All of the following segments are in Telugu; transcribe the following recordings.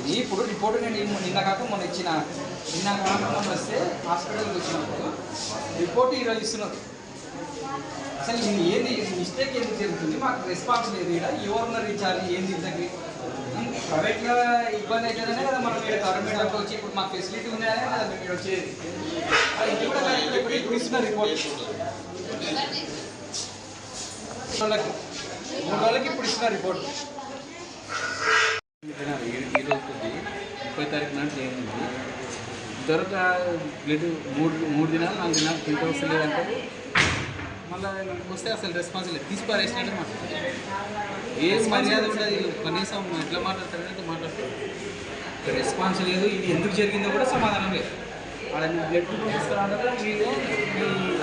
ఇది ఇప్పుడు రిపోర్ట్ నేను నిన్న కాక మొన్న ఇచ్చిన. నిన్న కాక మొన్న వస్తే హాస్పిటల్కి వచ్చినప్పుడు రిపోర్ట్ ఈరోజు ఇస్తున్నారు. అసలు నేను ఏంది? మిస్టేక్ ఎందుకు జరుగుతుంది? మాకు రెస్పాన్స్ లేదు ఇక్కడ ఎవరున్నారు ఇచ్చారు. ఏంది ఇంతకి ప్రైవేట్గా ఇబ్బంది అవుతుందనే కదా మనం ఇక్కడ గవర్నమెంట్లోకి వచ్చి ఇప్పుడు మాకు ఫెసిలిటీ ఉందనే కదా మేము ఇక్కడ వచ్చేది. ఇది కూడా ఇప్పుడు ఇప్పుడు ఇస్తున్న రిపోర్ట్ వాళ్ళకి మూడు రోజులకి ఇప్పుడు ఇస్తున్న రిపోర్ట్ పెట్టినారు ముప్పై తారీఖు నాడు చేయండి దొరక బ్లడ్ మూడు మూడు దినాలు నాలుగు దినాలు ప్రింట్ వస్తలేదంటే మళ్ళీ వస్తే అసలు రెస్పాన్స్ లేదు తీసి పారేసినట్టు మాట్లాడతారు ఏ మర్యాద ఉండదు కనీసం ఎట్లా మాట్లాడతారంటే మాట్లాడతారు రెస్పాన్స్ లేదు ఇది ఎందుకు జరిగిందో కూడా సమాధానం లేదు ఆడ బ్లడ్ తీసుకురావడం మీరు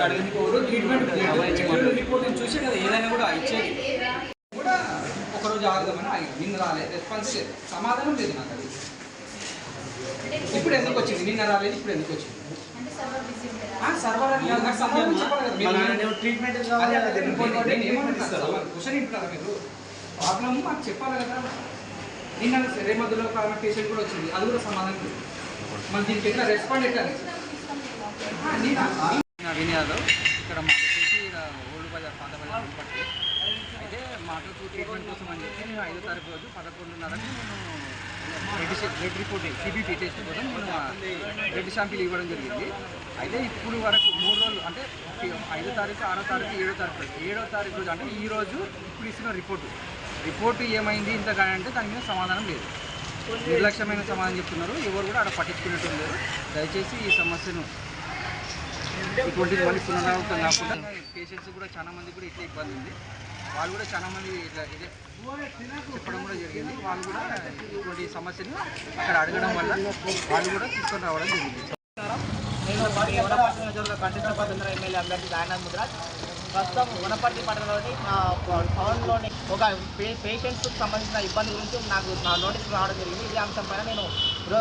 అడిగిన ట్రీట్మెంట్ బ్లడ్ రిపోర్ట్ చూసే కదా ఏదైనా కూడా ఇచ్చేది ఒకరోజు ఆగుదామని ఆగి నిన్న రాలేదు రెస్పాన్స్ లేదు. సమాధానం లేదు నాకు అది. ఇప్పుడు ఎందుకు వచ్చింది? నిన్న రాలేదు ఇప్పుడు ఎందుకు వచ్చింది? సర్వర్ నాకు సమాధానం చెప్పాలి కదా. మీరు. ట్రీట్మెంట్? క్వశ్చన్ వింటున్నారా మీరు? ప్రాబ్లమ్ మాకు చెప్పాలి కదా. నిన్న రేమద్దులో కాలం పేషెంట్ కూడా వచ్చింది. అది కూడా సమాధానం లేదు. మరి దీనికి ఎట్లా రెస్పాండ్ ఎట్లా? ఆ, నేనా? నా వినియాదవ్ ఇక్కడ మాకు వచ్చేసి ఓల్డ్ బజార్ పాత బజార్ పట్టి అయితే మాకు ట్రీట్మెంట్ కోసం అని చెప్పి నేను ఐదో తారీఖు రోజు పదకొండున్నరకు నేను blood blood report CBP test కోసం నేను బ్లడ్ శాంపిల్ ఇవ్వడం జరిగింది. అయితే ఇప్పుడు వరకు మూడు రోజులు అంటే ఐదో తారీఖు ఆరో తారీఖు ఏడో తారీఖు ఏడో తారీఖు రోజు అంటే ఈ రోజు ఇప్పుడు ఇస్తున్న రిపోర్టు. రిపోర్టు ఏమైంది ఇంత అంటే దాని మీద సమాధానం లేదు. నిర్లక్ష్యమైన సమాధానం చెప్తున్నారు. ఎవరు కూడా అక్కడ పట్టించుకునేట్టు లేరు. దయచేసి ఈ సమస్యను ఇటువంటి మళ్ళీ పునరావృతం కాకుండా పేషెంట్స్ కూడా చాలా మంది కూడా ఇట్లా ఇబ్బంది ఉంది. వాళ్ళు కూడా చాలా మంది ఇట్లా ఇదే చెప్పడం కూడా జరిగింది. వాళ్ళు కూడా ఇటువంటి సమస్యను అక్కడ అడగడం వల్ల వాళ్ళు కూడా తీసుకొని రావడం జరిగింది. నేను ఎమ్మెల్యే అభ్యర్థి దాయనాథ్ ముద్రాజ్ ప్రస్తుతం వనపర్తి పట్టణంలోని మా భవన్లోని ఒక పే పేషెంట్స్కి సంబంధించిన ఇబ్బంది గురించి నాకు నా నోటీస్ రావడం జరిగింది. ఈ అంశంపైన నేను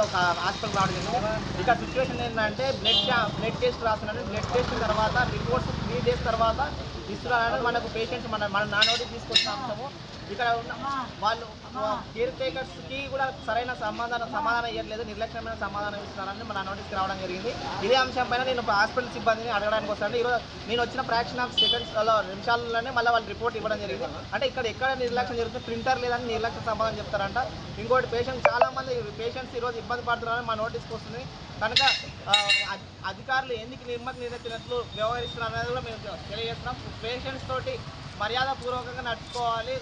ఒక హాస్పిటల్ రావడం జరిగింది. ఇక సిచ్యువేషన్ ఏంటంటే బ్లడ్ బ్లడ్ టెస్ట్ రాస్తున్నాను బ్లడ్ టెస్ట్ తర్వాత రిపోర్ట్స్ త్రీ డేస్ తర్వాత ఇస్తున్నారని మనకు పేషెంట్స్ మన మన నా నోటీస్ తీసుకొచ్చిన అంశము ఇక్కడ ఉన్న వాళ్ళు కేర్ టేకర్స్కి కూడా సరైన సమాధానం సమాధానం ఇవ్వట్లేదు నిర్లక్ష్యమైన సమాధానం ఇస్తున్నారని మన నోటీస్కి రావడం జరిగింది. ఇదే అంశం పైన నేను హాస్పిటల్ సిబ్బందిని అడగడానికి వస్తాను. ఈరోజు నేను వచ్చిన ఫ్రాక్షన్ ఆఫ్ సెకండ్స్లో నిమిషాల్లోనే మళ్ళీ వాళ్ళు రిపోర్ట్ ఇవ్వడం జరిగింది. అంటే ఇక్కడ ఎక్కడ నిర్లక్ష్యం జరుగుతుంది ప్రింటర్ లేదని నిర్లక్ష్య సమాధానం చెప్తారంట. ఇంకోటి పేషెంట్ చాలా మంది పేషెంట్స్ ఈరోజు ఇబ్బంది పడుతున్నారని మా నోటీస్కి వస్తుంది. కనుక అధికారులు ఎందుకు నిమ్మకి నిరెత్తినట్లు వ్యవహరిస్తున్నారు అనేది కూడా మేము తెలియజేస్తున్నాం. పేషెంట్స్ తోటి మర్యాదపూర్వకంగా నడుచుకోవాలి.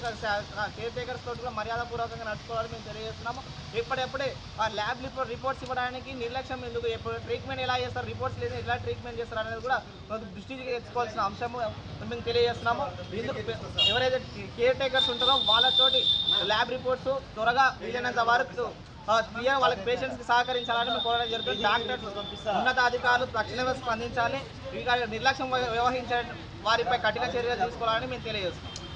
కేర్ టేకర్స్ తోటి కూడా మర్యాదపూర్వకంగా నడుచుకోవాలని మేము తెలియజేస్తున్నాము. ఇప్పుడెప్పుడే ఆ ల్యాబ్ రిపోర్ట్ రిపోర్ట్స్ ఇవ్వడానికి నిర్లక్ష్యం ఎందుకు ఎప్పుడు ట్రీట్మెంట్ ఎలా చేస్తారు రిపోర్ట్స్ లేదు ఎలా ట్రీట్మెంట్ చేస్తారు అనేది కూడా దృష్టికి తెచ్చుకోవాల్సిన అంశము మేము తెలియజేస్తున్నాము. ఇందుకు ఎవరైతే కేర్ టేకర్స్ ఉంటారో వాళ్ళతోటి ల్యాబ్ రిపోర్ట్స్ త్వరగా వీలైనంత వరకు క్లియర్ వాళ్ళకి పేషెంట్స్కి సహకరించాలని మేము కోరడం జరుగుతుంది. డాక్టర్స్ ఉన్నతాధికారులు తక్షణమే స్పందించాలి. ఇక నిర్లక్ష్యం వ్యవహరించడం. వారిపై కఠిన చర్యలు తీసుకోవాలని మేము తెలియజేస్తున్నాం.